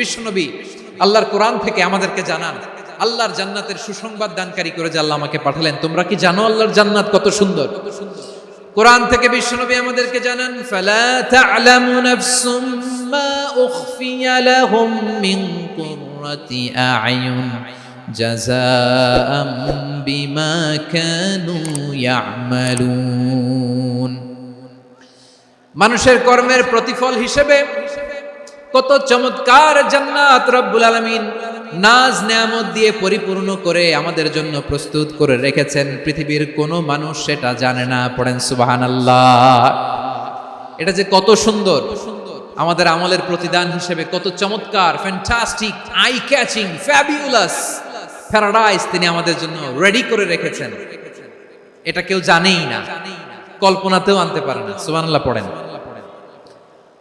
বিশ্বনবী আল্লাহর কোরআন থেকে আমাদেরকে জানান, আল্লাহর জান্নাতের সুসংবাদ দানকারী করে যে আল্লাহ আমাকে পাঠালেন। তোমরা কি জানো আল্লাহর জান্নাত কত সুন্দর? কোরআন থেকে বিশ্বনবী আমাদেরকে জানান, ফালা তা'লামু নাফসুম মা উখফিয়া লাহুম মিন কুররাতি আ'য়ুন জাযাআম বিমা কানু ইয়া'মালুন। মানুষের কর্মের প্রতিফল হিসেবে কত চমৎকার জান্নাত রব্বুল আলামিন নাজ নেয়ামত দিয়ে পরিপূর্ণ করে আমাদের জন্য প্রস্তুত করে রেখেছেন। পৃথিবীর কোনো মানুষ সেটা জানে না, পড়েন সুবহানাল্লাহ। এটা যে কত সুন্দর। আমাদের আমলের প্রতিদান হিসেবে কত চমৎকার fantastic eye catching fabulous paradise তিনি আমাদের জন্য রেডি করে রেখেছেন। এটা কেউ জানেই না। কল্পনাতেও আনতে পারে না। সুবহানাল্লাহ পড়েন।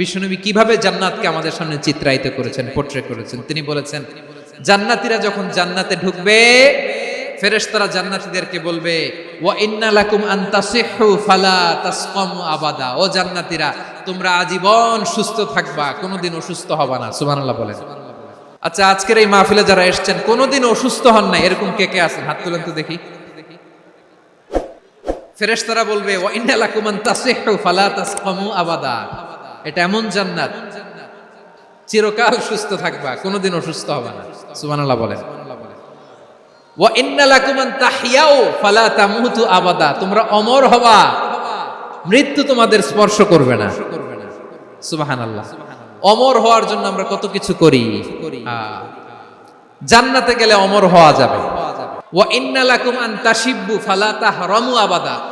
বিশ্বনবী কীভাবে জান্নাতকে আমাদের সামনে চিত্রায়িত করেছেন পোট্রে করেছেন? তিনি বলেছেন, জান্নাতীরা যখন জান্নাতে ঢুকবে, ফেরেশতারা বলবে, ওয়া ইন্না লাকুম আন তাসিহু ফালা তাসকামু আবাদা। ও তোমরা আজীবন সুস্থ থাকবা, কোনোদিন অসুস্থ হবা না। সুবহানাল্লাহ বলেন। আচ্ছা আজকের এই মাহফিলে যারা এসেছেন, কোনোদিন অসুস্থ হন না এরকম কে কে আছেন? হাত তুলেন তো দেখি। ফেরেশতারা বলবে, ওয়া ইন্না লাকুম আন তাসিহু ফালা তাসকামু আবাদা। এটা এমন জান্নাত। চিরকাল সুস্থ থাকবা, কোনোদিন অসুস্থ হবে না। সুবহানাল্লাহ বলেন। তোমরা অমর হবা, মৃত্যু তোমাদের স্পর্শ করবে না। সুবহানাল্লাহ। অমর হওয়ার জন্য আমরা কত কিছু করি। জান্নাতে গেলে অমর হওয়া যাবে। ওয়া ইন্না লাকুম আন তাশিব্বু, ফালা তাহরামু আবাদা।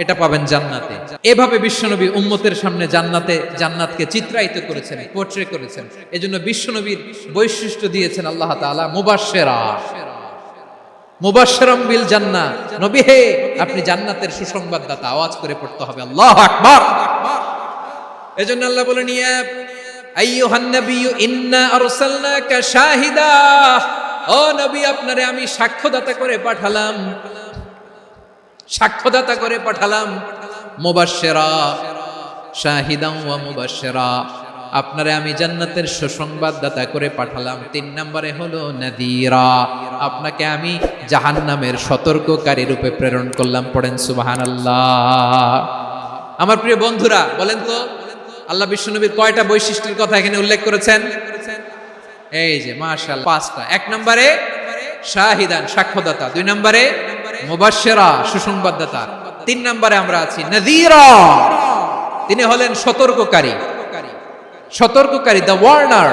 এটা পাবেন জান্নাতে। এভাবে বিশ্বনবী উম্মতের সামনে জান্নাতে, জান্নাতকে চিত্রায়িত করেছেন পোর্ট্রে করেছেন। এজন্য বিশ্বনবীর বৈশিষ্ট্য দিয়েছেন আল্লাহ তাআলা, মুবাশশিরা। বিল নবী হে, আপনি জান্নাতের সুসংবাদদাতা, আওয়াজ করে পড়তে হবে। আল্লাহু আকবার। আল্লাহ ইন্না আরসালনাকা শাহিদা। ও নবী, আপনারে আমি সাক্ষ্যদাতা করে পাঠালাম। সাক্ষ্যদাতা করে পাঠালাম। মুবাশশিরা, শাহিদান ওয়া মুবাশশিরা। আপনারে আমি জান্নাতের সুসংবাদদাতা করে পাঠালাম। তিন নম্বরে হলো নাদিরা। আপনাকে আমি জাহান্নামের সতর্ককারী রূপে প্রেরণ করলাম। পড়েন সুবহানাল্লাহ। আমার প্রিয় বন্ধুরা, বলেন তো, আল্লাহ বিশ্বনবীর কয়টা বৈশিষ্ট্যের কথা এখানে উল্লেখ করেছেন? এই যে মাশাল পাঁচটা। এক নম্বরে, শাহিদান, সাক্ষ্যদাতা। দুই নম্বরে মুবাশশিরা সুসংবাদদাতা তিন নম্বরে আমরা আছি নাযীরা তিনি হলেন সতর্ককারী সতর্ককারী দ্য ওয়ার্নার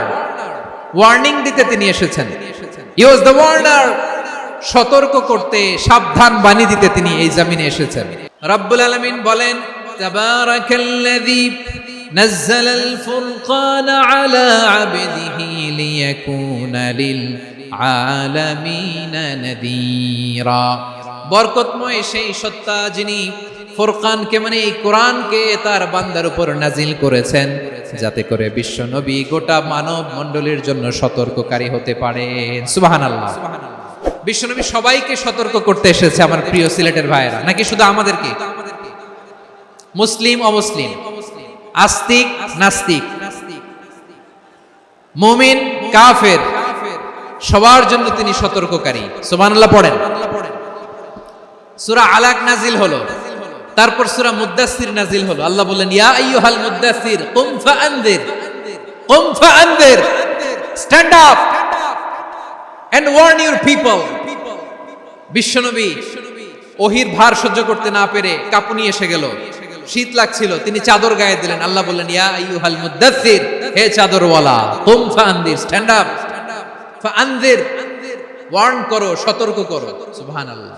ওয়ার্নিং দিতে তিনি এসেছেন হি ওয়াজ দ্য ওয়ার্নার সতর্ক করতে সাবধান বাণী দিতে তিনি এই জামিনে এসেছেন রব্বুল আলামিন বলেন তাবারাকাল্লাযী نزل الفرقان على عبده ليكون للعالمين نذيرا বরকতময় সেই সত্তা যিনি ফোরকানকে মানে এই কোরআনকে তার বান্দার উপর নাজিল করেছেন, যাতে করে বিশ্ব নবী গোটা মানব মণ্ডলীর জন্য সতর্ককারী হতে পারেন সুবহানাল্লাহ। বিশ্বনবী সবাইকে সতর্ক করতে এসেছে আমার প্রিয় সিলেটের ভাইয়েরা। নাকি শুধু আমাদেরকে? মুসলিম, অমুসলিম? আস্তিক, নাস্তিক? মুমিন, কাফের? সবার জন্য তিনি সতর্ককারী। সুবহানাল্লাহ পড়েন। সূরা আলাক নাজিল হলো। তারপর সূরা মুদ্দাসির নাজিল হলো। আল্লাহ বললেন, ইয়া আইয়ুহাল মুদ্দাসির কুম ফাআনদির কুম ফাআনদির, stand up and warn people. বিশ্বনবী ওহির ভার সহ্য করতে না পেরে কাঁপুনি এসে গেল। শীত লাগছিল, তিনি চাদর গায়ে দিলেন। আল্লাহ বললেন, ইয়া আইয়ুহাল মুদ্দাসির হে চাদরওয়ালা, কুম ফাআনদির, স্ট্যান্ড আপ, ফাআনদির, ওয়ার্ন করো, সতর্ক করো। সুবহানাল্লাহ।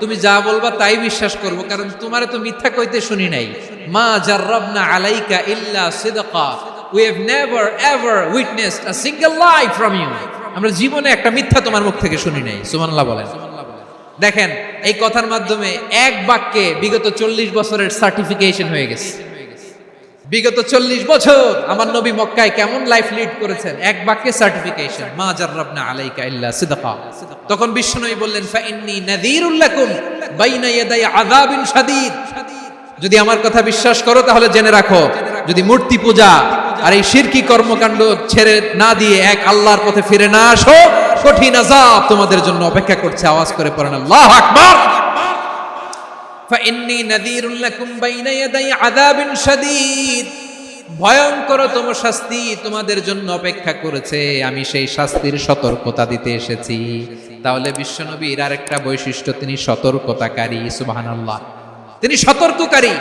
তুমি যা বলবা তাই বিশ্বাস করব, কারণ তোমার তো মিথ্যা কইতে শুনি নাই। মা জাররাবনা আলাইকা ইল্লা সিদকা। We have never ever witnessed a single lie from you আমরা জীবনে একটা মিথ্যা তোমার মুখ থেকে শুনি নাই, সুবহানাল্লাহ বলেন। দেখেন, এই কথার মাধ্যমে এক বাক্যে বিগত চল্লিশ বছরের সার্টিফিকেশন হয়ে গেছে। বিগত চল্লিশ বছর আমার নবী মক্কায় কেমন লাইফ লিড করেছেন? এক বাক্যে সার্টিফিকেশন মা জাররাবনা আলাইকা ইল্লা সিদকা। তখন বিশ্বনবী বললেন ফাইন্নি নাযীরুল লাকুম বাইনা ইয়াদাই আযাবিন শাদীদ। যদি আমার কথা বিশ্বাস করো, তাহলে জেনে রাখো, যদি মূর্তি পূজা আর এই শিরকি কর্মকাণ্ড ছেড়ে না দিয়ে এক আল্লাহর পথে ফিরে না আসো, কঠিন আযাব তোমাদের জন্য অপেক্ষা করছে। আওয়াজ করে পড়েন, আল্লাহু আকবার! فإني نذير لكم بين يدي عذاب شديد ভয়ঙ্করতম শাস্তি তোমাদের জন্য অপেক্ষা করেছে আমি সেই শাস্তির সতর্কতা দিতে এসেছি তাহলে বিশ্বনবীর আরেকটা বৈশিষ্ট্য তিনি সতর্কতাকারী সুবহানাল্লাহ তিনি সতর্ককারী